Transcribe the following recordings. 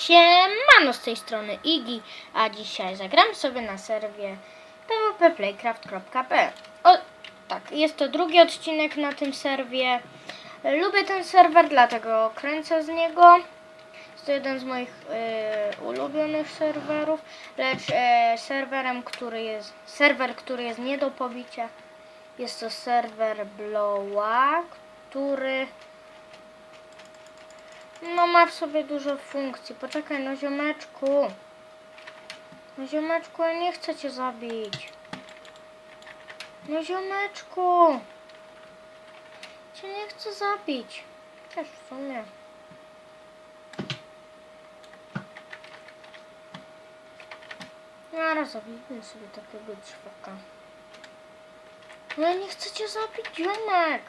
Siemano z tej strony Igi, a dzisiaj zagram sobie na serwie pwpplaycraft.pl O, tak, jest to drugi odcinek na tym serwie. Lubię ten serwer, dlatego kręcę z niego. Jest to jeden z moich e, ulubionych serwerów, lecz e, serwerem, który jest, serwer, który jest nie do pobicia, jest to serwer Blowa, który no ma w sobie dużo funkcji. Poczekaj, no ziomeczku. No ziomeczku, ja nie chcę cię zabić. No ziomeczku. Cię nie chcę zabić. Też w sumie. Zaraz zabijmy sobie takiego ćwaka. No ja nie chcę cię zabić, ziomek.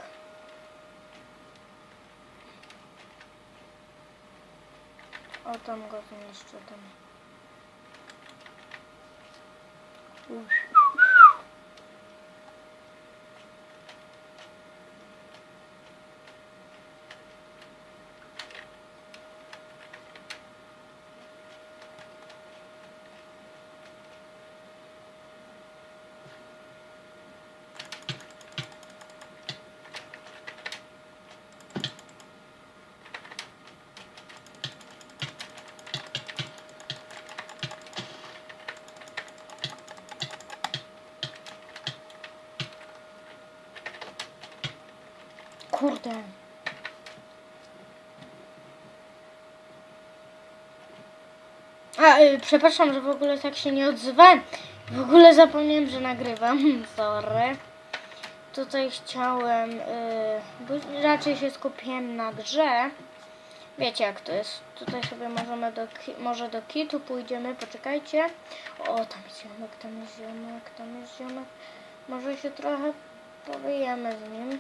O, tam go jeszcze tam. Uff. Kurde. A, y, przepraszam, że w ogóle tak się nie odzywałem. W ogóle zapomniałem, że nagrywam. Sorry. Tutaj chciałem, y, raczej się skupiłem na grze. Wiecie jak to jest. Tutaj sobie możemy do, może do kitu pójdziemy, poczekajcie. O, tam jest ziomek, tam jest ziomek, tam jest ziomek. Może się trochę powyjemy z nim.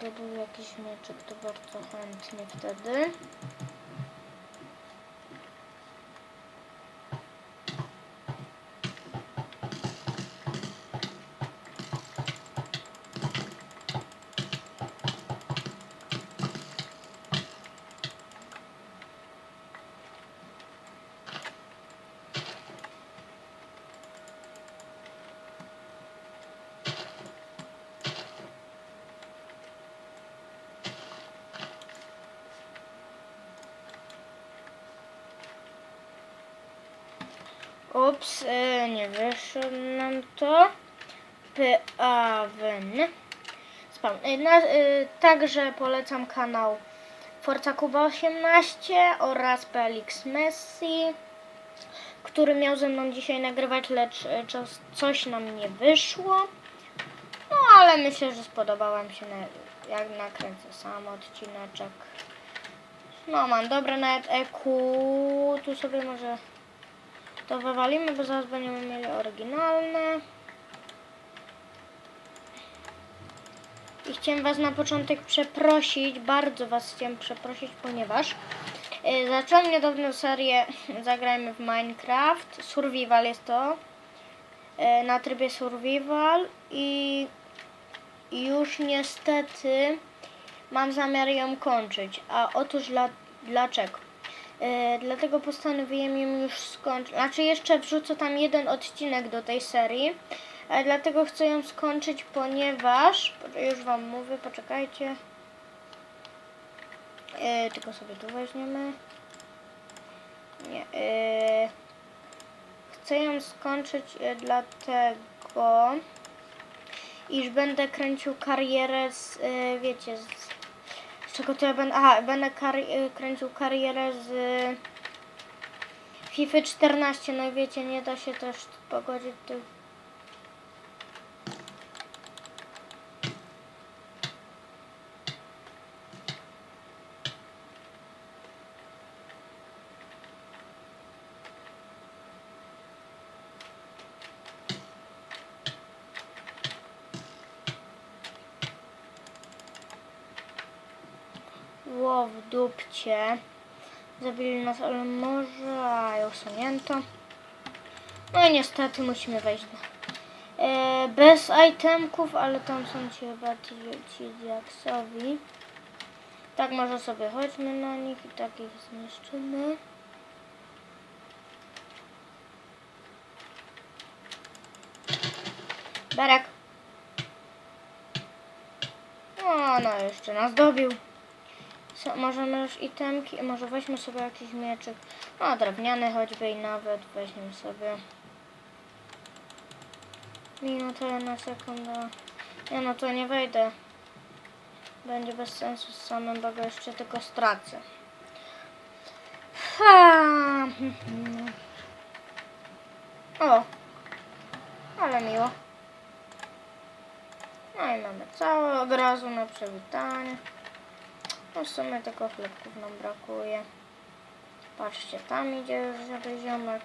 Gdyby był jakiś mieczyk, to bardzo chętnie wtedy. Ups, e, nie wyszło nam to. Pawen. Spam. E, na, e, także polecam kanał Forza Kuba 18 oraz PLX Messi, który miał ze mną dzisiaj nagrywać, lecz czas, coś nam nie wyszło. No ale myślę, że spodobał się na, jak nakręcę sam odcineczek. No mam dobre nawet EQ. Tu sobie może to wywalimy, bo zaraz będziemy mieli oryginalne. I chciałem Was na początek przeprosić, bardzo Was chciałem przeprosić, ponieważ y, zacząłem niedawno serię Zagrajmy w Minecraft. Survival jest to. y, na trybie Survival i już niestety mam zamiar ją kończyć. A otóż dla, dlaczego? E, dlatego postanowiłem ją już skończyć. Znaczy jeszcze wrzucę tam jeden odcinek do tej serii. E, dlatego chcę ją skończyć, ponieważ już wam mówię, poczekajcie. E, tylko sobie tu weźmiemy. Nie. E, chcę ją skończyć dlatego, iż będę kręcił karierę z, wiecie, z czego to ja będę? Aha, będę y, kręcił karierę z y, FIFA 14. No i wiecie, nie da się też pogodzić tych. Ło w dupcie. Zabili nas, ale może a, ja usunięto. No i niestety musimy wejść. E, bez itemków, ale tam są ci chyba ci, ci diaksowi. Tak może sobie chodźmy na nich i tak ich zniszczymy. Berek. O, no jeszcze nas dobił. Co, możemy już itemki, może weźmy sobie jakiś mieczyk. O, drewniany choćby i nawet weźmiemy sobie. Minuta, jedna sekunda. Ja no to nie wejdę. Będzie bez sensu z samym, bo jeszcze tylko stracę. Ha. O, ale miło. No i mamy całe od razu na przywitanie. No w sumie tylko chlebków nam brakuje. Patrzcie, tam idzie już żeby ziomek.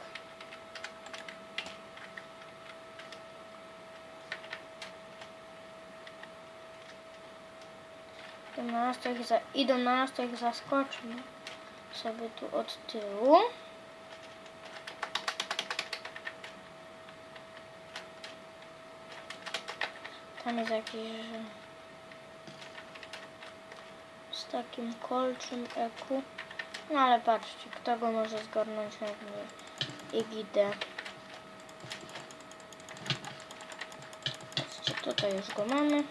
Do nas to ich za, I do nas to ich zaskoczmy sobie tu od tyłu. Tam jest jakiś takim kolczym eku. No ale patrzcie, kto go może zgarnąć jak nie Igidę. Patrzcie, tutaj już go mamy.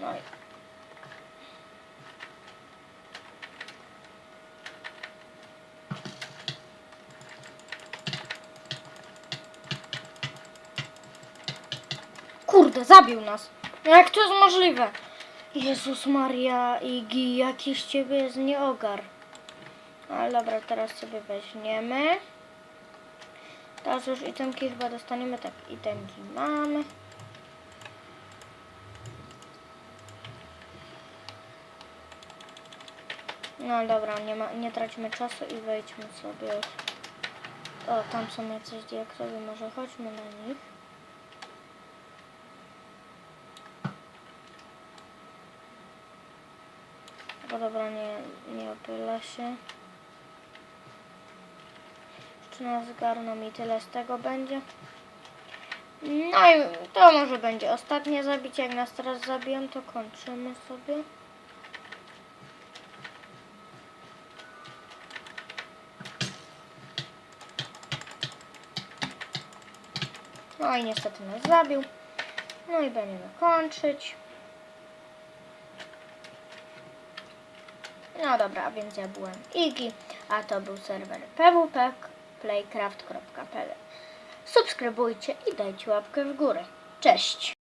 No i Kurde, zabił nas. No Jak to jest możliwe? Jezus Maria, Igi, jakiś ciebie jest nieogar. Ale dobra, teraz sobie weźmiemy. Teraz już itemki chyba dostaniemy. Tak, itemki mamy. No dobra, nie, ma, nie traćmy czasu i wejdźmy sobie. O, tam są jacyś diaksowie, może chodźmy na nich. Bo dobra, nie, nie opyla się. Jeszcze nas zgarną i tyle z tego będzie. No i to może będzie ostatnie zabicie. Jak nas teraz zabiją, to kończymy sobie. No i niestety nas zabił. No i będziemy kończyć. No dobra, więc ja byłem Igi, a to był serwer pwpplaycraft.pl Subskrybujcie i dajcie łapkę w górę. Cześć!